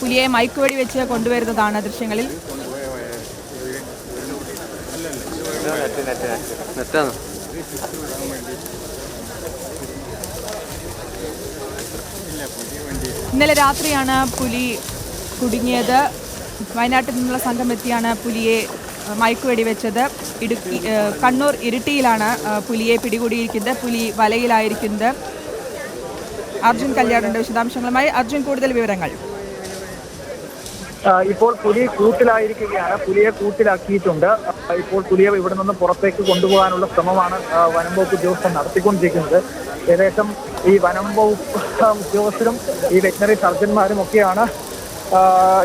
പുലിയെ മയക്കുവെടി വെച്ച് കൊണ്ടുവരുന്നതാണ് ദൃശ്യങ്ങളിൽ. ഇന്നലെ രാത്രിയാണ് പുലി കുടുങ്ങിയത്. വയനാട്ടിൽ നിന്നുള്ള സംഘം എത്തിയാണ് പുലിയെ മയക്കുവെടി വെച്ചത്. ഇടുക്കി കണ്ണൂർ ഇരിട്ടിയിലാണ് പുലിയെ പിടികൂടിയിരിക്കുന്നത്. പുലി വലയിലായിരിക്കുന്നത്. അർജുൻ കല്യാണിന്റെ വിശദാംശങ്ങളുമായി അർജുൻ കൂടുതൽ വിവരങ്ങൾ. ഇപ്പോൾ പുലി കൂട്ടിലായിരിക്കുകയാണ്. പുലിയെ കൂട്ടിലാക്കിയിട്ടുണ്ട്. ഇപ്പോൾ പുലിയെ ഇവിടെ നിന്ന് പുറത്തേക്ക് കൊണ്ടുപോകാനുള്ള ശ്രമമാണ് വനംവകുപ്പ് വനം വകുപ്പ് ഉദ്യോഗസ്ഥർ നടത്തിക്കൊണ്ടിരിക്കുന്നത്. ഏകദേശം ഈ വനം വകുപ്പ് ഉദ്യോഗസ്ഥരും ഈ വെറ്റിനറി സർജന്മാരും ഒക്കെയാണ്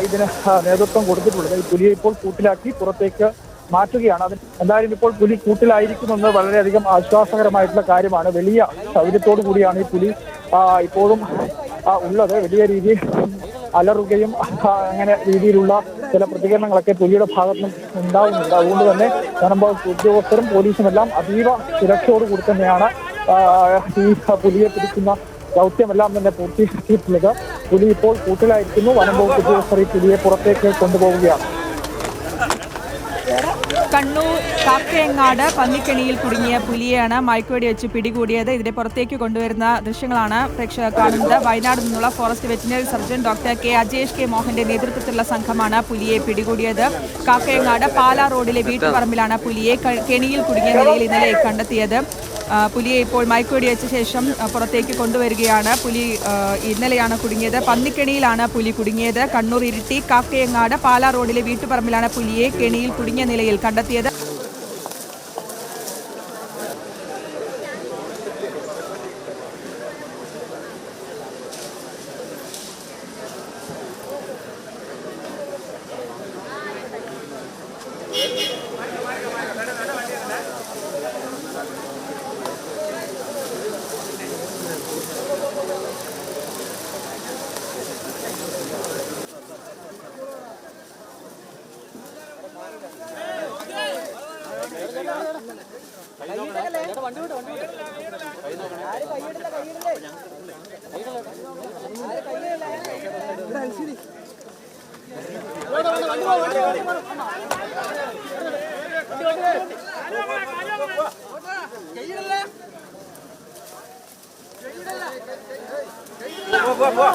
ഇതിന് നേതൃത്വം കൊടുത്തിട്ടുള്ളത്. ഈ പുലിയെ ഇപ്പോൾ കൂട്ടിലാക്കി പുറത്തേക്ക് മാറ്റുകയാണ്. അതിന് എന്തായാലും ഇപ്പോൾ പുലി കൂട്ടിലായിരിക്കുമെന്ന് വളരെയധികം ആശ്വാസകരമായിട്ടുള്ള കാര്യമാണ്. വലിയ സൗകര്യത്തോടു കൂടിയാണ് ഈ പുലി ഇപ്പോഴും ഉള്ളത് വലിയ രീതിയിൽ അലറുകയും അങ്ങനെ രീതിയിലുള്ള ചില പ്രതികരണങ്ങളൊക്കെ പുലിയുടെ ഭാഗത്ത് ഉണ്ടാവുന്നുണ്ട്. അതുകൊണ്ട് തന്നെ വനംവകുപ്പ് ഉദ്യോഗസ്ഥരും പോലീസും എല്ലാം അതീവ സുരക്ഷയോടുകൂടി തന്നെയാണ് ഈ പുലിയെ പിടിക്കുന്ന ദൗത്യമെല്ലാം തന്നെ പൂർത്തീകരിച്ചിട്ടുള്ളത്. പുലി ഇപ്പോൾ കൂട്ടിലായിരിക്കുന്നു. വനംവകുപ്പ് ഉദ്യോഗസ്ഥർ ഈ പുലിയെ പുറത്തേക്ക് കൊണ്ടുപോവുകയാണ്. കണ്ണൂർ കാക്കയങ്ങാട് പന്നിക്കെണിയിൽ കുടുങ്ങിയ പുലിയെയാണ് മയക്കുവെടി വെച്ച് പിടികൂടിയത്. ഇതിനെ പുറത്തേക്ക് കൊണ്ടുവരുന്ന ദൃശ്യങ്ങളാണ് പ്രേക്ഷകർ കാണുന്നത്. വയനാട് നിന്നുള്ള forest veterinary surgeon doctor K Ajesh K മോഹന്റെ നേതൃത്വത്തിലുള്ള സംഘമാണ് പുലിയെ പിടികൂടിയത്. കാക്കയങ്ങാട് പാലാ റോഡിലെ വീട്ടുപറമ്പിലാണ് പുലിയെ കെണിയിൽ കുടുങ്ങിയ നിലയിൽ ഇന്നലെ കണ്ടെത്തിയത്. പുലിയെ ഇപ്പോൾ മയക്കുവെടി വെച്ച ശേഷം പുറത്തേക്ക് കൊണ്ടുവരികയാണ്. പുലി ഇന്നലെയാണ് കുടുങ്ങിയത്. പന്നിക്കെണിയിലാണ് പുലി കുടുങ്ങിയത്. കണ്ണൂർ ഇരിട്ടി കാക്കയങ്ങാട് പാലാ റോഡിലെ വീട്ടുപറമ്പിലാണ് പുലിയെ കെണിയിൽ കുടുങ്ങിയ നിലയിൽ കണ്ടെത്തിയത് Go, go, go.